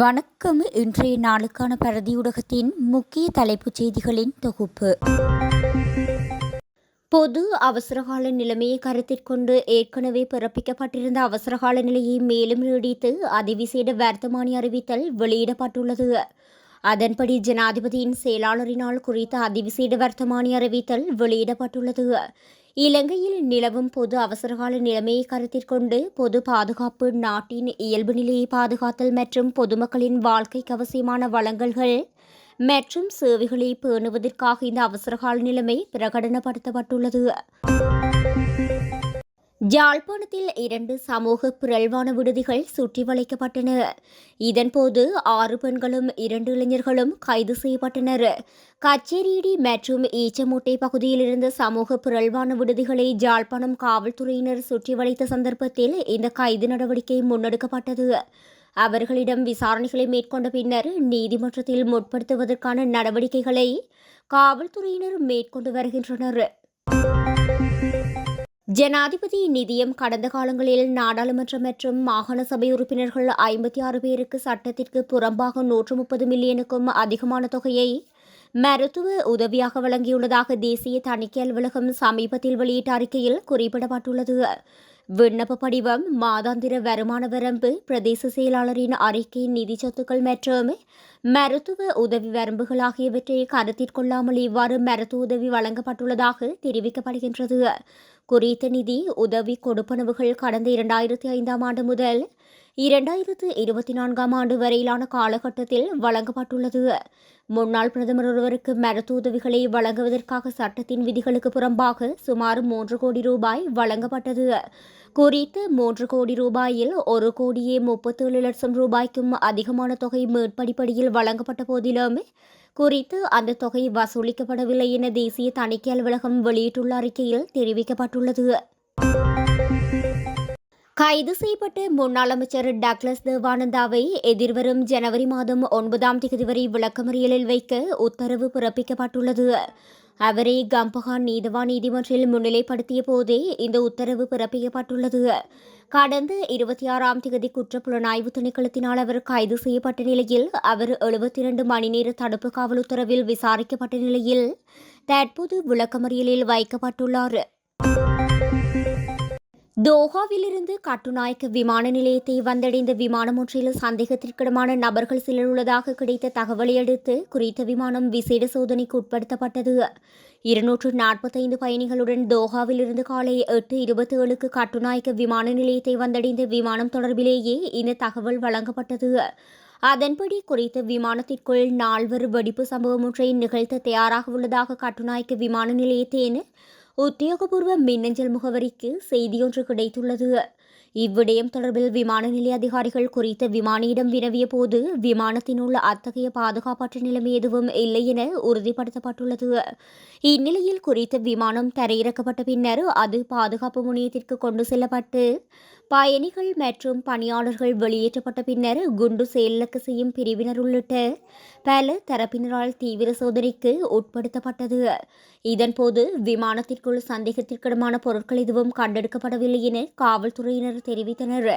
வணக்கம். இன்றைய நாளுக்கான பரதியூடகத்தின் முக்கிய தலைப்புச் செய்திகளின் தொகுப்பு. பொது அவசரகால நிலைமையை கருத்திற்கொண்டு ஏற்கனவே பிறப்பிக்கப்பட்டிருந்த அவசரகால நிலையை மேலும் நீடித்து அதிவிசேட வர்த்தமானி அறிவித்தல் வெளியிடப்பட்டுள்ளது. அதன்படி ஜனாதிபதியின் செயலாளரினால் குறித்த அதிவிசேட வர்த்தமானி அறிவித்தல் வெளியிடப்பட்டுள்ளது. இலங்கையில் நிலவும் பொது அவசரகால நிலைமையை கருத்தில் கொண்டு பொது பாதுகாப்பு நாட்டின் இயல்பு நிலையை பாதுகாத்தல் மற்றும் பொதுமக்களின் வாழ்க்கைக்கு அவசியமான வளங்கல்கள் மற்றும் சேவைகளை பேணுவதற்காக இந்த அவசரகால நிலைமை பிரகடனப்படுத்தப்பட்டுள்ளது. யாழ்ப்பாணத்தில் இரண்டு சமூக பிறழ்வான விடுதிகள் சுற்றி வளைக்கப்பட்டன. இதன்போது ஆறு பெண்களும் இரண்டு இளைஞர்களும் கைது செய்யப்பட்டனர். கச்சேரியிடி மற்றும் ஈச்சமூட்டை பகுதியில் இருந்த சமூக பிறழ்வான விடுதிகளை ஜாழ்ப்பாணம் காவல்துறையினர் சுற்றி வளைத்த சந்தர்ப்பத்தில் இந்த கைது நடவடிக்கை முன்னெடுக்கப்பட்டது. அவர்களிடம் விசாரணைகளை மேற்கொண்ட பின்னர் நீதிமன்றத்தில் முற்படுத்துவதற்கான நடவடிக்கைகளை காவல்துறையினர் மேற்கொண்டு வருகின்றனர். ஜனாதிபதி நிதியம் கடந்த காலங்களில் நாடாளுமன்ற மற்றும் மாகாண சபை உறுப்பினர்கள் ஐம்பத்தி ஆறு பேருக்கு சட்டத்திற்கு புறம்பாக நூற்று முப்பது மில்லியனுக்கும் அதிகமான தொகையை மருத்துவ உதவியாக வழங்கியுள்ளதாக தேசிய தணிக்கை அலுவலகம் சமீபத்தில் வெளியிட்ட அறிக்கையில் குறிப்பிடப்பட்டுள்ளது. விண்ணப்ப படிவம் மாதாந்திர வருமான வரம்பு பிரதேச செயலாளரின் அறிக்கை நிதி சொத்துக்கள் மற்றும் மருத்துவ உதவி வரம்புகள் ஆகியவற்றை கருத்தில் கொள்ளாமல் இவ்வாறு மருத்துவ உதவி வழங்கப்பட்டுள்ளதாக தெரிவிக்கப்படுகின்றது. குறித்த நிதி உதவி கொடுப்பனவுகள் கடந்த இரண்டாயிரத்தி ஐந்தாம் ஆண்டு முதல் இரண்டாயிரத்து இருபத்தி நான்காம் ஆண்டு வரையிலான காலகட்டத்தில் வழங்கப்பட்டுள்ளது. முன்னாள் பிரதமர் ஒருவருக்கு மருத்துவ உதவிகளை வழங்குவதற்காக சட்டத்தின் விதிகளுக்கு புறம்பாக சுமார் மூன்று கோடி ரூபாய் வழங்கப்பட்டது. குறித்து மூன்று கோடி ரூபாயில் ஒரு கோடியே முப்பத்தேழு லட்சம் ரூபாய்க்கும் அதிகமான தொகை மேற்படிப்படியில் வழங்கப்பட்ட போதிலும் குறித்து அந்த தொகை வசூலிக்கப்படவில்லை என தேசிய தணிக்கை அலுவலகம் வெளியிட்டுள்ள அறிக்கையில் தெரிவிக்கப்பட்டுள்ளது. கைது செய்யப்பட்ட முன்னாள் அமைச்சர் டக்ளஸ் தேவானந்தாவை எதிர்வரும் ஜனவரி மாதம் ஒன்பதாம் தேதி வரை விளக்கமறியலில் வைக்க உத்தரவு பிறப்பிக்கப்பட்டுள்ளது. அவரை கம்பஹான் நீதவான் நீதிமன்றில் முன்னிலைப்படுத்திய போதே இந்த உத்தரவு பிறப்பிக்கப்பட்டுள்ளது. கடந்த இருபத்தி ஆறாம் தேதி குற்றப்புலனாய்வு திணைக்களத்தினால் அவர் கைது செய்யப்பட்ட நிலையில் அவர் எழுபத்தி இரண்டு மணி நேர தடுப்பு காவல் உத்தரவில் விசாரிக்கப்பட்ட நிலையில் தற்போது விளக்கமறியலில் வைக்கப்பட்டுள்ளார். தோஹாவிலிருந்து கட்டுநாயக்க விமான நிலையத்தை வந்தடைந்த விமானம் ஒன்றில் சந்தேகத்திற்கிடமான நபர்கள் சிலர் உள்ளதாக கிடைத்த தகவலை அடுத்து குறித்த விமானம் விசேட சோதனைக்கு உட்படுத்தப்பட்டது. இருநூற்று நாற்பத்தைந்து பயணிகளுடன் தோஹாவிலிருந்து காலை எட்டு இருபத்தி ஏழுக்கு கட்டுநாயக்க விமான நிலையத்தை வந்தடைந்த விமானம் தொடர்பிலேயே இந்த தகவல் வழங்கப்பட்டது. அதன்படி குறித்த விமானத்திற்குள் நால்வர் வெடிப்பு சம்பவம் ஒன்றை நிகழ்த்த தயாராக உள்ளதாக கட்டுநாயக்க விமான நிலையத்தின் உத்தியோகபூர்வ மின்னஞ்சல் முகவரிக்கு செய்தியொன்று கிடைத்துள்ளது. இவ்விடயம் தொடர்பில் விமான நிலைய அதிகாரிகள் குறித்த விமானியிடம் வினவிய போது விமானத்தின் உள்ள அத்தகைய பாதுகாப்பற்ற நிலைமை எதுவும் இல்லை என உறுதிப்படுத்தப்பட்டுள்ளது. இந்நிலையில் குறித்த விமானம் தரையிறக்கப்பட்ட பின்னர் அது பாதுகாப்பு முனையத்திற்கு கொண்டு செல்லப்பட்டு பயணிகள் மற்றும் பணியாளர்கள் வெளியேற்றப்பட்ட பின்னர் குண்டு செயலக்க செய்யும் பிரிவினர் உள்ளிட்ட பல தரப்பினரால் தீவிர சோதனைக்கு உட்படுத்தப்பட்டது. இதன்போது விமானத்திற்குள் சந்தேகத்திற்கிடமான பொருட்கள் எதுவும் கண்டெடுக்கப்படவில்லை என காவல்துறையினர் தெரிவித்தனர்.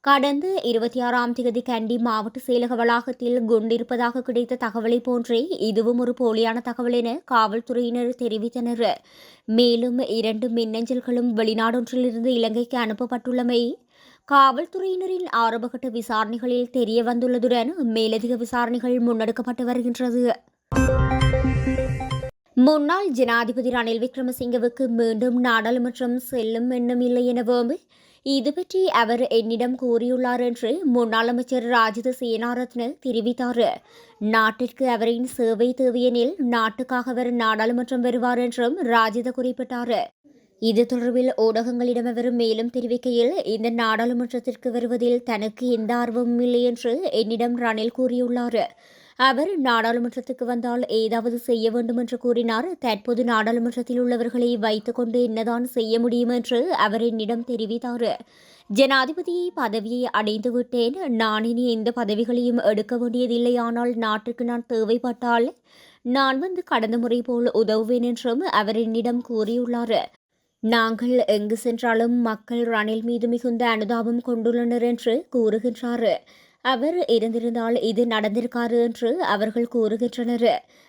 கடந்த இருபத்தி ஆறாம் தேதி கண்டி மாவட்ட செயலக வளாகத்தில் குண்டிருப்பதாக கிடைத்த தகவலை போன்றே இதுவும் ஒரு போலியான தகவல் என காவல்துறையினர் தெரிவித்தனர். மேலும் இரண்டு மின்னஞ்சல்களும் வெளிநாடொன்றிலிருந்து இலங்கைக்கு அனுப்பப்பட்டுள்ளமை காவல்துறையினரின் ஆரம்பகட்ட விசாரணைகளில் தெரிய வந்துள்ளதுடன் மேலதிக விசாரணைகள் முன்னெடுக்கப்பட்டு வருகின்றது. முன்னாள் ஜனாதிபதி ரணில் விக்ரமசிங்கவுக்கு மீண்டும் நாடாளுமன்றம் செல்லும் எண்ணம் இல்லை எனவும் இது பற்றி அவர் என்னிடம் கூறியுள்ளார் என்று முன்னாள் அமைச்சர் ராஜித சேனாரத்ன தெரிவித்தார். நாட்டிற்கு அவரின் சேவை தேவையெனில் நாட்டுக்காக அவர் நாடாளுமன்றம் வருவார் என்றும் ராஜித குறிப்பிட்டார். இது தொடர்பில் ஊடகங்களிடம் அவர் மேலும் தெரிவிக்கையில் இந்த நாடாளுமன்றத்திற்கு வருவதில் தனக்கு எந்த ஆர்வமும் இல்லை என்று என்னிடம் ரணில் கூறியுள்ளார். அவர் நாடாளுமன்றத்துக்கு வந்தால் ஏதாவது செய்ய வேண்டும் என்று கூறினார். தற்போது நாடாளுமன்றத்தில் உள்ளவர்களை வைத்துக்கொண்டு என்னதான் செய்ய முடியும் என்று அவர் என்னிடம் தெரிவித்தார். ஜனாதிபதியை பதவியை அடைந்து விட்டேன் நான் இனி எந்த பதவிகளையும் எடுக்க வேண்டியதில்லை. ஆனால் நாட்டுக்கு நான் தேவைப்பட்டால் நான் வந்து கடந்த முறை போல் உதவுவேன் என்றும் அவர் என்னிடம் கூறியுள்ளார். நாங்கள் எங்கு சென்றாலும் மக்கள் ரணில் மீது மிகுந்த அனுதாபம் கொண்டுள்ளனர் என்று கூறுகின்றார். அவர் இருந்திருந்தால் இது நடந்திருக்காரு என்று அவர்கள் கூறுகின்றனர்.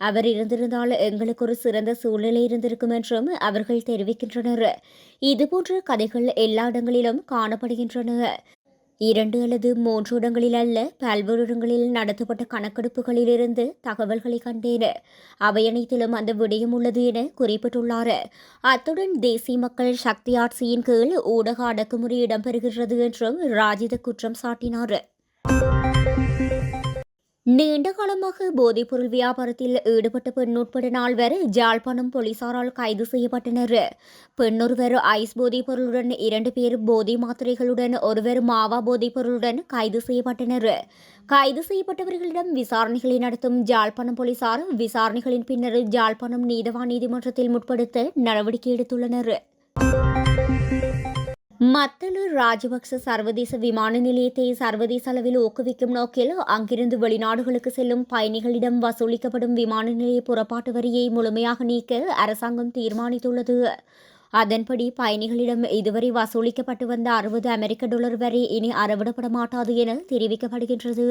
அவர் இருந்திருந்தால் எங்களுக்கு ஒரு சிறந்த சூழ்நிலை இருந்திருக்கும் என்றும் அவர்கள் தெரிவிக்கின்றனர். இதுபோன்ற கதைகள் எல்லா இடங்களிலும் காணப்படுகின்றன. இரண்டு அல்லது மூன்று இடங்களில் அல்ல பல்வேறு இடங்களில் நடத்தப்பட்ட கணக்கெடுப்புகளிலிருந்து தகவல்களை கண்டேன். அவை அனைத்திலும் அந்த விடயம் உள்ளது என குறிப்பிட்டுள்ளார். அத்துடன் தேசிய மக்கள் சக்தி ஆட்சியின் கீழ் ஊடக அடக்குமுறை இடம்பெறுகிறது என்றும் ராஜித குற்றம் சாட்டினார். நீண்ட காலமாக போதைப்பொருள் வியாபாரத்தில் ஈடுபட்ட பெண் உட்பட நால்வர் ஜாழ்ப்பாணம் போலீசாரால் கைது செய்யப்பட்டனர். பெண்ணொருவர் ஐஸ் போதைப்பொருளுடன் இரண்டு பேர் போதை மாத்திரைகளுடன் ஒருவர் மாவா போதைப்பொருளுடன் கைது செய்யப்பட்டனர். கைது செய்யப்பட்டவர்களிடம் விசாரணைகளை நடத்தும் ஜாழ்ப்பாணம் போலீசார் விசாரணைகளின் பின்னர் ஜாழ்ப்பாணம் நீதவா நீதிமன்றத்தில் முற்படுத்த நடவடிக்கை எடுத்துள்ளனர். மத்தளு ராஜபக்ச சர்வதேச விமான நிலையத்தை சர்வதேச அளவில் ஊக்குவிக்கும் நோக்கில் அங்கிருந்து வெளிநாடுகளுக்கு செல்லும் பயணிகளிடம் வசூலிக்கப்படும் விமான நிலைய புறப்பாட்டு வரியை முழுமையாக நீக்க அரசாங்கம் தீர்மானித்துள்ளது. அதன்படி பயணிகளிடம் இதுவரை வசூலிக்கப்பட்டு வந்த அறுபது அமெரிக்க டாலர் வரை இனி அறவிடப்பட மாட்டாது என தெரிவிக்கப்படுகின்றது.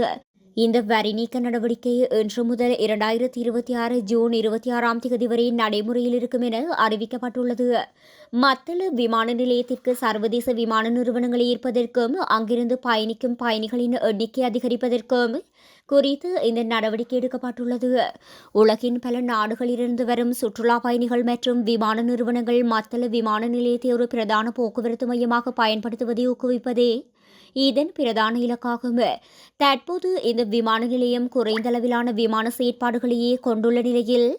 இந்த வரி நீக்க நடவடிக்கை இன்று முதல் இரண்டாயிரத்தி இருபத்தி ஆறு ஜூன் இருபத்தி ஆறாம் தேதி வரை நடைமுறையில் இருக்கும் என அறிவிக்கப்பட்டுள்ளது. மத்தள விமான நிலையத்திற்கு சர்வதேச விமான நிறுவனங்களை ஈர்ப்பதற்கும் அங்கிருந்து பயணிக்கும் பயணிகளின் எண்ணிக்கை அதிகரிப்பதற்கும் குறித்து இந்த நடவடிக்கை எடுக்கப்பட்டுள்ளது. உலகின் பல நாடுகளிலிருந்து வரும் சுற்றுலா பயணிகள் மற்றும் விமான நிறுவனங்கள் மத்தள விமான நிலையத்தை ஒரு பிரதான போக்குவரத்து மையமாக பயன்படுத்துவதை ஊக்குவிப்பதே இதன் பிரதான இலக்காகும். தற்போது இந்த விமான நிலையம் குறைந்த அளவிலான விமான செயற்பாடுகளையே கொண்டுள்ள நிலையில்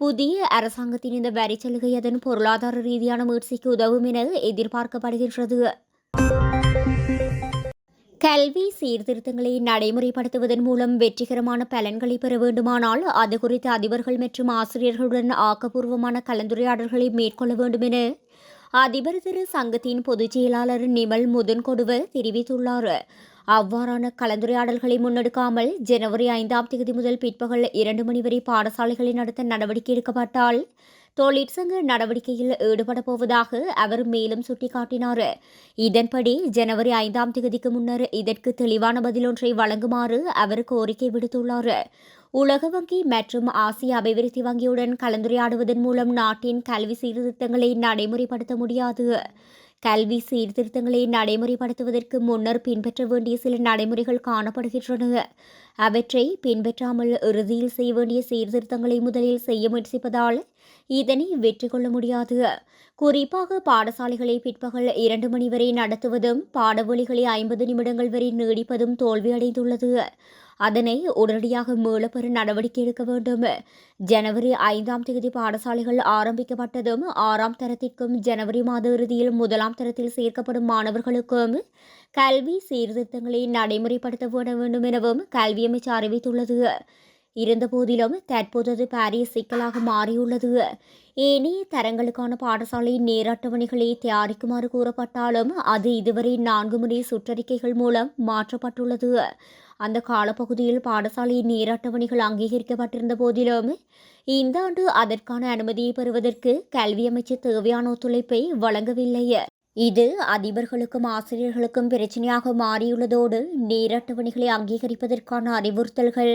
புதிய அரசாங்கத்தின் இந்த வரி சலுகை அதன் பொருளாதார ரீதியான முயற்சிக்கு உதவும் என எதிர்பார்க்கப்படுகின்றது. கல்வி சீர்திருத்தங்களை நடைமுறைப்படுத்துவதன் மூலம் வெற்றிகரமான பலன்களை பெற வேண்டுமானால் அது குறித்து அதிபர்கள் மற்றும் ஆசிரியர்களுடன் ஆக்கப்பூர்வமான கலந்துரையாடல்களை மேற்கொள்ள வேண்டும் என அதிபர் திரு சங்கத்தின் பொதுச் செயலாளர் நிமல் முதன்கொடுவர் தெரிவித்துள்ளார். அவ்வாறான கலந்துரையாடல்களை முன்னெடுக்காமல் ஜனவரி ஐந்தாம் தேதி முதல் பிற்பகல் இரண்டு மணி வரை பாடசாலைகளை நடத்த நடவடிக்கை எடுக்கப்பட்டால் தொழிற்சங்க நடவடிக்கையில் ஈடுபட போவதாக அவர் மேலும் சுட்டிக்காட்டினார். இதன்படி ஜனவரி ஐந்தாம் தேதிக்கு முன்னர் இதற்கு தெளிவான பதிலொன்றை வழங்குமாறு அவர் கோரிக்கை விடுத்துள்ளார். உலக வங்கி மற்றும் ஆசிய அபிவிருத்தி வங்கியுடன் கலந்துரையாடுவதன் மூலம் நாட்டின் கல்வி சீர்திருத்தங்களை நடைமுறைப்படுத்த முடியாது. கல்வி சீர்திருத்தங்களை நடைமுறைப்படுத்துவதற்கு முன்னர் பின்பற்ற வேண்டிய சில நடைமுறைகள் காணப்படுகின்றன. அவற்றை பின்பற்றாமல் இறுதியில் செய்ய வேண்டிய சீர்திருத்தங்களை முதலில் செய்ய முயற்சிப்பதால் இதனை வெற்றி கொள்ள முடியாது. குறிப்பாக பாடசாலைகளை பிற்பகல் இரண்டு மணி வரை நடத்துவதும் பாடவொலிகளை ஐம்பது நிமிடங்கள் வரை நீடிப்பதும் தோல்வியடைந்துள்ளது. அதனை உடனடியாக மீளப்பெற நடவடிக்கை எடுக்க வேண்டும். ஜனவரி ஐந்தாம் தேதி பாடசாலைகள் ஆரம்பிக்கப்பட்டதும் ஆறாம் தரத்திற்கும் ஜனவரி மாத இறுதியில் முதலாம் தரத்தில் சேர்க்கப்படும் மாணவர்களுக்கும் கல்வி சீர்திருத்தங்களை நடைமுறைப்படுத்த வேண்டும் எனவும் கல்வி அமைச்சர் அறிவித்துள்ளது. இருந்தபோதிலும் தற்போது அது பாரிய சிக்கலாக மாறியுள்ளது. ஏனைய தரங்களுக்கான பாடசாலை நேரட்டவணைகளை தயாரிக்குமாறு கூறப்பட்டாலும் அது இதுவரை நான்கு முறை சுற்றறிக்கைகள் மூலம் மாற்றப்பட்டுள்ளது. அந்த காலப்பகுதியில் பாடசாலையின் நேர அட்டவணைகள் அங்கீகரிக்கப்பட்டிருந்த போதிலும் இந்த ஆண்டு அதற்கான அனுமதியை பெறுவதற்கு கல்வி அமைச்சர் தேவையான ஒத்துழைப்பை வழங்கவில்லை இது அதிபர்களுக்கும் ஆசிரியர்களுக்கும் பிரச்சனையாக மாறியுள்ளதோடு நேரட்டவணைகளை அங்கீகரிப்பதற்கான அறிவுறுத்தல்கள்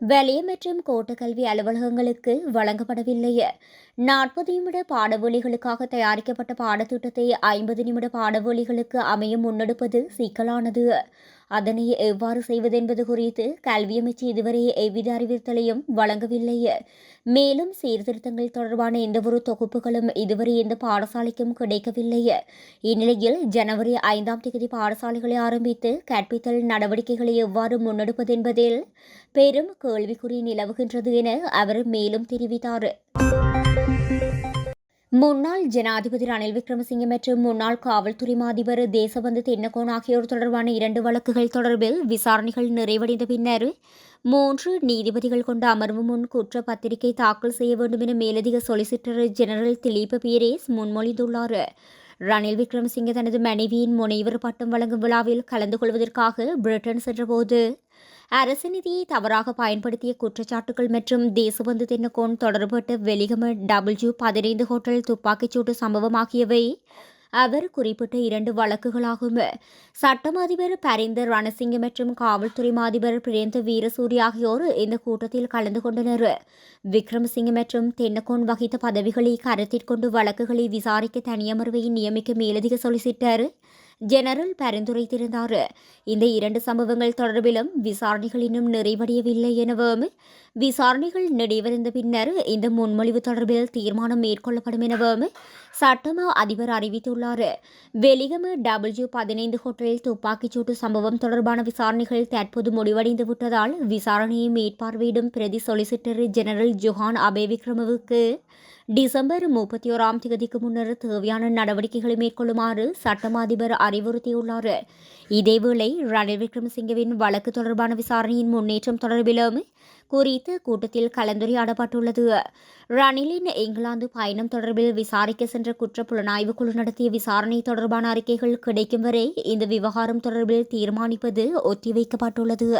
வலய மற்றும் கோட்டக்கல்வி அலுவலகங்களுக்கு வழங்கப்படவில்லை நாற்பது நிமிட பாடவொலிகளுக்காக தயாரிக்கப்பட்ட பாடத்திட்டத்தை ஐம்பது நிமிட பாடவொலிகளுக்கு அமையும் முன்னெடுப்பது சிக்கலானது. அதனை எவ்வாறு செய்வதென்பது குறித்து கல்வி அமைச்சு இதுவரை எவ்வித அறிவுறுத்தலையும் வழங்கவில்லை மேலும் சீர்திருத்தங்கள் தொடர்பான எந்தவொரு தொகுப்புகளும் இதுவரை எந்த பாடசாலைக்கும் கிடைக்கவில்லை இந்நிலையில் ஜனவரி ஐந்தாம் தேதி பாடசாலைகளை ஆரம்பித்து கற்பித்தல் நடவடிக்கைகளை எவ்வாறு முன்னெடுப்பது என்பதில் பெரும் கேள்விக்குறி நிலவுகின்றது என அவர் மேலும் தெரிவித்தார். முன்னாள் ஜனாதிபதி ரணில் விக்ரமசிங்கே மற்றும் முன்னாள் காவல்துறை மாதிபர் தேசபந்து தென்னகோன் ஆகியோர் தொடர்பான இரண்டு வழக்குகள் தொடர்பில் விசாரணைகள் நிறைவடைந்த பின்னர் மூன்று நீதிபதிகள் கொண்ட அமர்வு முன் குற்ற பத்திரிகை தாக்கல் செய்ய வேண்டும் என மேலதிக சொலிசிட்டர் ஜெனரல் திலீப் பீரேஸ் முன்மொழிந்துள்ளார். ரணில் விக்ரமசிங்கே தனது மனைவியின் முனைவர் பட்டம் வழங்கும் விழாவில் கலந்து கொள்வதற்காக பிரிட்டன் சென்றபோது அரசு நிதியை தவறாக பயன்படுத்திய குற்றச்சாட்டுகள் மற்றும் தேசபந்து தென்னகோன் தொடர்பட்ட வெலிகம டபிள்யூ பதினைந்து ஹோட்டல் துப்பாக்கிச்சூட்டு சம்பவம் ஆகியவை அவர் குறிப்பிட்ட இரண்டு வழக்குகளாகும். சட்டம் அதிபர் பரிந்த ரணசிங்க மற்றும் காவல்துறை அதிபர் பிரேந்த வீரசூரி ஆகியோர் இந்த கூட்டத்தில் கலந்து கொண்டனர். விக்ரமசிங்க மற்றும் தென்னகோன் வகித்த பதவிகளை கருத்தில் கொண்டு வழக்குகளை விசாரிக்க தனியமர்வை நியமிக்க மேலதிக சொலிசிட்டர் ஜெனரல் பரிந்துரைத்திருந்தார் இந்த இரண்டு சம்பவங்கள் தொடர்பிலும் விசாரணைகள் இன்னும் நிறைவடையவில்லை எனவும் விசாரணைகள் நிறைவடைந்த பின்னர் இந்த முன்மொழிவு தொடர்பில் தீர்மானம் மேற்கொள்ளப்படும் எனவும் சட்டமா அதிபர் அறிவித்துள்ளார். வெலிகம டபிள்யூ பதினைந்து ஹோட்டலில் துப்பாக்கிச்சூட்டு சம்பவம் தொடர்பான விசாரணைகள் தற்போது முடிவடைந்து விட்டதால் விசாரணையை மேற்பார்வையிடும் பிரதி சொலிசிட்டர் ஜெனரல் ஜொஹான் அபே விக்ரமவுக்கு டிசம்பர் முப்பத்தி ஓராம் தேதிக்கு முன்னர் தேவையான நடவடிக்கைகளை மேற்கொள்ளுமாறு சட்டம் அதிபர் அறிவுறுத்தியுள்ளார். இதேவேளை ரணில் விக்ரமசிங்கவின் வழக்கு தொடர்பான விசாரணையின் முன்னேற்றம் தொடர்பிலும் குறித்த கூட்டத்தில் கலந்துரையாடப்பட்டுள்ளது. ரணிலின் இங்கிலாந்து பயணம் தொடர்பில் விசாரிக்க சென்ற குற்ற புலனாய்வு குழு நடத்திய விசாரணை தொடர்பான அறிக்கைகள் கிடைக்கும் வரை இந்த விவகாரம் தொடர்பில் தீர்மானிப்பது ஒத்திவைக்கப்பட்டுள்ளது.